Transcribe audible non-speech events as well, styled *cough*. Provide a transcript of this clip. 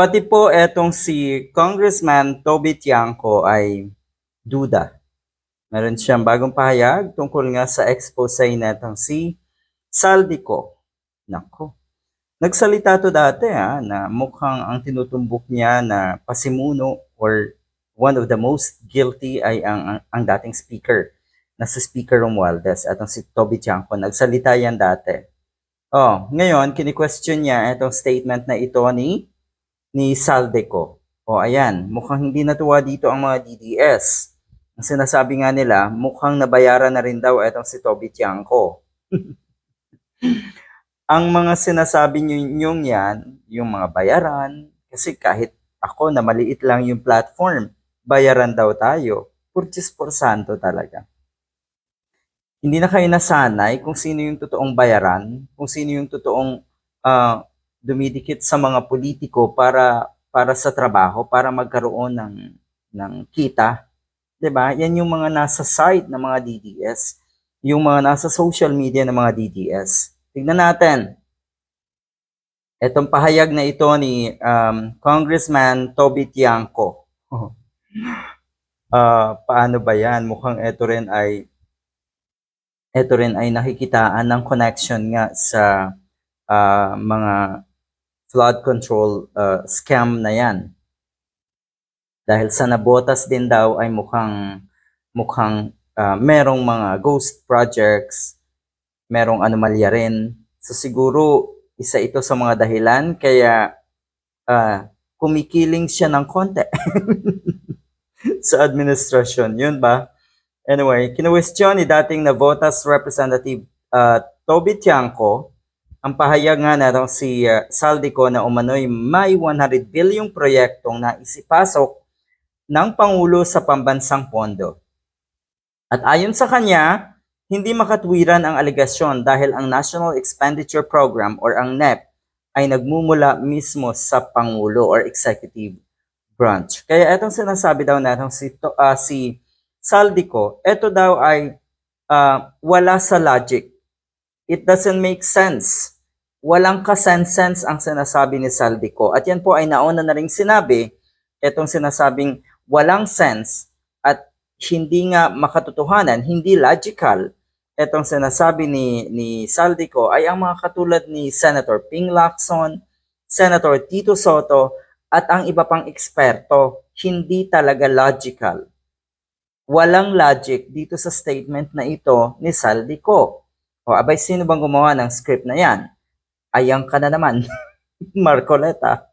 Pati po etong si Congressman Toby Tiangco ay duda. Meron siyang bagong pahayag tungkol nga sa expose netong si Saldico. Nako. Nagsalita to dati ha, na mukhang ang tinutumbok niya na pasimuno or one of the most guilty ay ang, ang, ang dating speaker na si Speaker Romualdez at ang si Toby Tiangco. Nagsalita yan dati. Oh, ngayon, kini-question niya itong statement na ito ni ni Saldeco. O ayan, mukhang hindi natuwa dito ang mga DDS. Ang sinasabi nga nila, mukhang nabayaran na rin daw itong si Toby Tiangco. *laughs* ang mga sinasabi ninyong yan, yung mga bayaran, kasi kahit ako na maliit lang yung platform, bayaran daw tayo. Purchase por santo talaga. Hindi na kayo nasanay kung sino yung totoong bayaran, kung sino yung totoong ah, dumidikit sa mga politiko para para sa trabaho, para magkaroon ng ng kita. 'Di ba? Yan yung mga nasa site ng mga DDS, yung mga nasa social media ng mga DDS. Tignan natin. Etong pahayag na ito ni um, Congressman Toby Tiangco. Ah, paano ba yan? Mukhang ito rin ay ito rin ay nakikitaan ng connection nga sa ah, mga flood control uh, scam na yan. Dahil sa nabotas din daw ay mukhang mukhang uh, merong mga ghost projects, merong anomalya rin. So siguro isa ito sa mga dahilan kaya uh, kumikiling siya ng konti *laughs* sa administrasyon. Yun ba? Anyway, kinwestiyon ni dating Navotas Representative uh, Toby Tiangco ang pahayag nga na raw si uh, Saldico na umano'y may 100 bilyong proyektong naisipasok ng Pangulo sa pambansang pondo. At ayon sa kanya, hindi makatwiran ang alegasyon dahil ang National Expenditure Program or ang NEP ay nagmumula mismo sa Pangulo or Executive Branch. Kaya itong sinasabi daw natin si, uh, si Saldico, ito daw ay uh, wala sa logic It doesn't make sense. Walang kasense ang sinasabi ni Saldico. At yan po ay nauna na rin sinabi, itong sinasabing walang sense at hindi nga makatotohanan, hindi logical, itong sinasabi ni, ni Saldico ay ang mga katulad ni Senator Ping Lacson, Senator Tito Soto, at ang iba pang eksperto, hindi talaga logical. Walang logic dito sa statement na ito ni Saldico. O abay, sino bang gumawa ng script na yan? Ayang ka na naman, *laughs* Marcoleta.